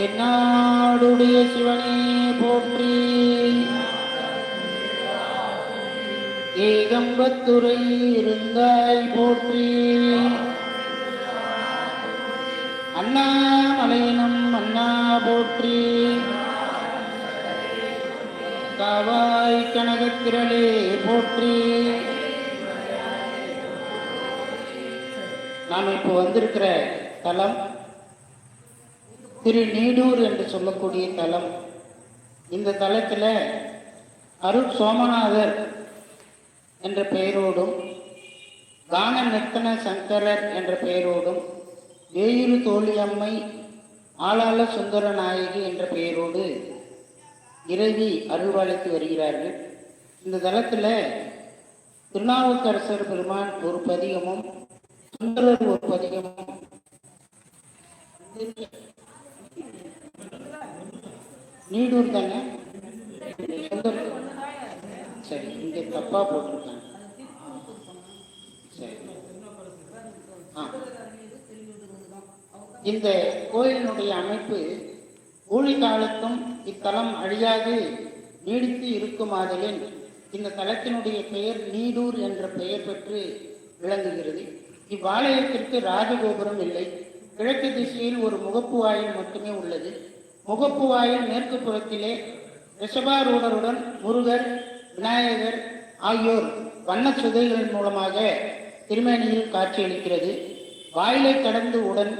தென்னாடுடைய சிவனே போற்றி. ஏகம்பத்துறை இருந்தாய் போற்றி. அண்ணாமலையினம் அண்ணா போற்றி. காவாய் கனகத்திரளே போற்றி. நாம் இப்போ வந்திருக்கிற தலம் திரு நீடூர் என்று சொல்லக்கூடிய தலம். இந்த தலத்தில் அருட் சோமநாதர் என்ற பெயரோடும் கான நித்தன சங்கரர் என்ற பெயரோடும் வேயுரு தோழியம்மை ஆளாள சுந்தர நாயகி என்ற பெயரோடு இறைவி அருள்வாளித்து வருகிறார்கள். இந்த தலத்தில் திருநாவுக்கரசர் பெருமான் ஒரு பதிகமும் சுந்தரர் ஒரு பதிகமும் நீடூர் தானே? சரி இங்கே தப்பாக போட்டிருக்காங்க. சரி. ஆ. இந்த கோயிலினுடைய அமைப்பு ஊழி காலத்தும் இத்தலம் அழியாது நீடித்து இருக்குமாதலின் இந்த தலத்தினுடைய பெயர் நீடூர் என்ற பெயர் பெற்று விளங்குகிறது. இவ்வாலயத்திற்கு ராஜகோபுரம் இல்லை. கிழக்கு திசையில் ஒரு முகப்பு வாயில் மட்டுமே உள்ளது. முகப்பு வாயில் மேற்கு புறத்திலே ரிஷபாரூடருடன் முருகர் விநாயகர் ஆகியோர் வண்ண சுதைகளின் மூலமாக திருமேனியில் காட்சியளிக்கிறது. வாயிலை கடந்து உடன்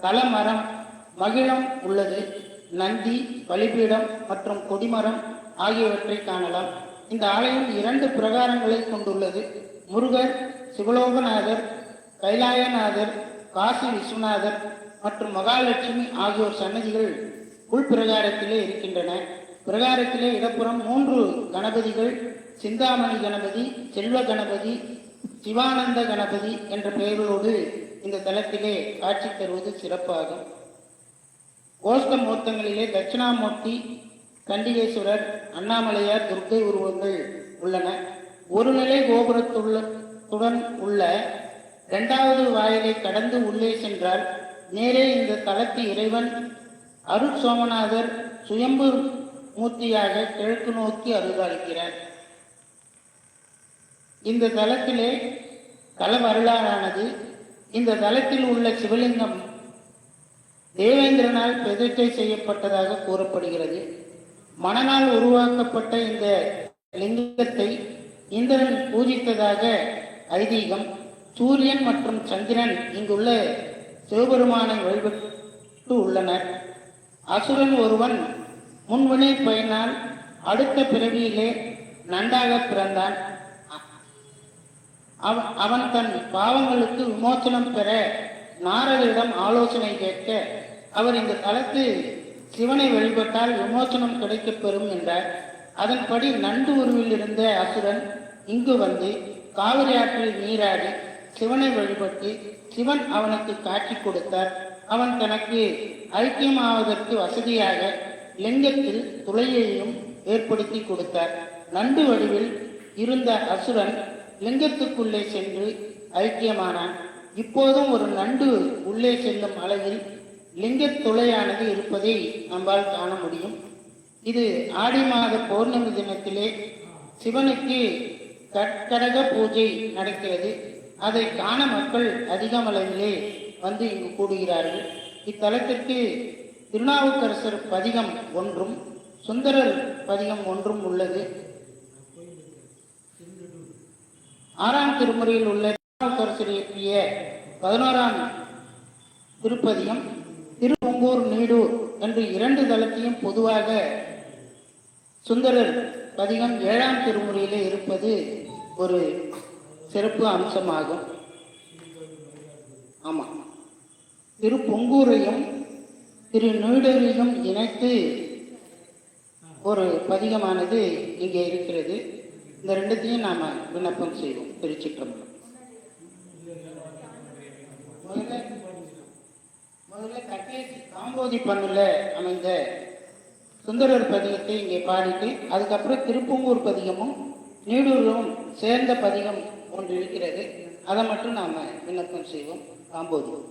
தலமரம் மகிழம் உள்ளது. நந்தி பலிபீடம் மற்றும் கொடிமரம் ஆகியவற்றை காணலாம். இந்த ஆலயம் இரண்டு பிரகாரங்களை கொண்டுள்ளது. முருகர் சிவலோகநாதர் கைலாயநாதர் காசி விஸ்வநாதர் மற்றும் மகாலட்சுமி ஆகியோர் சன்னதிகள் உள்பிரகாரத்திலே இருக்கின்றன. பிரகாரத்திலே இடப்புறம் மூன்று கணபதிகள் சிந்தாமணி கணபதி செல்வ கணபதி சிவானந்த கணபதி என்ற பெயர்களோடு இந்த தலத்திலே காட்சி தருவது சிறப்பாகும். கோஷ்ட மூர்த்தங்களிலே தட்சிணாமூர்த்தி கண்டிகேஸ்வரர் அண்ணாமலையார் துர்க்கை உருவங்கள் உள்ளன. ஒரு நிலை உள்ள இரண்டாவது வாயிலை கடந்து உள்ளே சென்றால் நேரே இந்த தலத்து இறைவன் அருட்சோமநாதர் சுயம்பு மூர்த்தியாக கிழக்கு நோக்கி அருள்பாலிக்கிறார் இந்த தலத்திலே தல வரலாறானது இந்த தலத்தில் உள்ள சிவலிங்கம் தேவேந்திரனால் பிரதிஷ்டை செய்யப்பட்டதாக கூறப்படுகிறது. மணனால் உருவாக்கப்பட்ட இந்த லிங்கத்தை இந்திரன் பூஜித்ததாக ஐதீகம் சூரியன் மற்றும் சந்திரன் இங்குள்ள சிவபெருமானை வழிபட்டு உள்ளனர். அசுரன் ஒருவன் முன்வினை பயனால் அடுத்த பிறவியிலே நன்றாக பிறந்தான். அவன் தன் பாவங்களுக்கு விமோசனம் பெற நாரதரிடம் ஆலோசனை கேட்க அவர் இந்த தளத்து சிவனை வழிபட்டால் விமோசனம் கிடைக்கப் பெறும் என்றார். அதன்படி நண்டு உருவில் இருந்த அசுரன் இங்கு வந்து காவிரி ஆற்றில் நீராடி சிவனை வழிபட்டு சிவன் அவனுக்கு காட்சி கொடுத்தார். அவன் தனக்கு ஐக்கியமாவதற்கு வசதியாக லிங்கத்தில் துளையையும் ஏற்படுத்தி கொடுத்தார். நண்டு வடிவில் இருந்த அசுரன் லிங்கத்துக்குள்ளே சென்று ஐக்கியமானான். இப்போதும் ஒரு நண்டு உள்ளே செல்லும் அளவில் லிங்கத் துளையானது இருப்பதை நம்மால் காண முடியும். இது ஆடி மாத பௌர்ணமி தினத்திலே சிவனுக்கு கற்கடக பூஜை நடக்கிறது. அதை காண மக்கள் அதிகமளவிலே வந்து இங்கு கூடுகிறார்கள். இத்தலத்திற்கு திருநாவுக்கரசர் பதிகம் ஒன்றும் சுந்தரர் பதிகம் ஒன்றும் உள்ளது. ஆறாம் திருமுறையில் உள்ள திருநாவுக்கரசர் இயற்றிய பதினோராம் திருப்பதியம் திருவொங்கூர் நீடூர் என்று இரண்டு தலத்தையும் பொதுவாக சுந்தரர் பதிகம் ஏழாம் திருமுறையிலே இருப்பது ஒரு சிறப்பு அம்சமாகும். ஆமாம் திரு பொங்கூரையும் திரு நீடரையும் இணைத்து ஒரு பதிகமானது இங்கே இருக்கிறது. இந்த ரெண்டுத்தையும் நாம் விண்ணப்பம் செய்வோம் திருச்சிற்றம்பலம் முதல்ல முதல்ல கட்டேசி காம்போதி பண்ணில் அமைந்த சுந்தரர் பதிகத்தை இங்கே பாடிட்டு அதுக்கப்புறம் திருப்பங்கூர் பதிகமும் நீடூரும் சேர்ந்த பதிகம் ஒன்று இருக்கிறது. அதை மட்டும் நாம் விண்ணப்பம் செய்வோம். காம்போதி.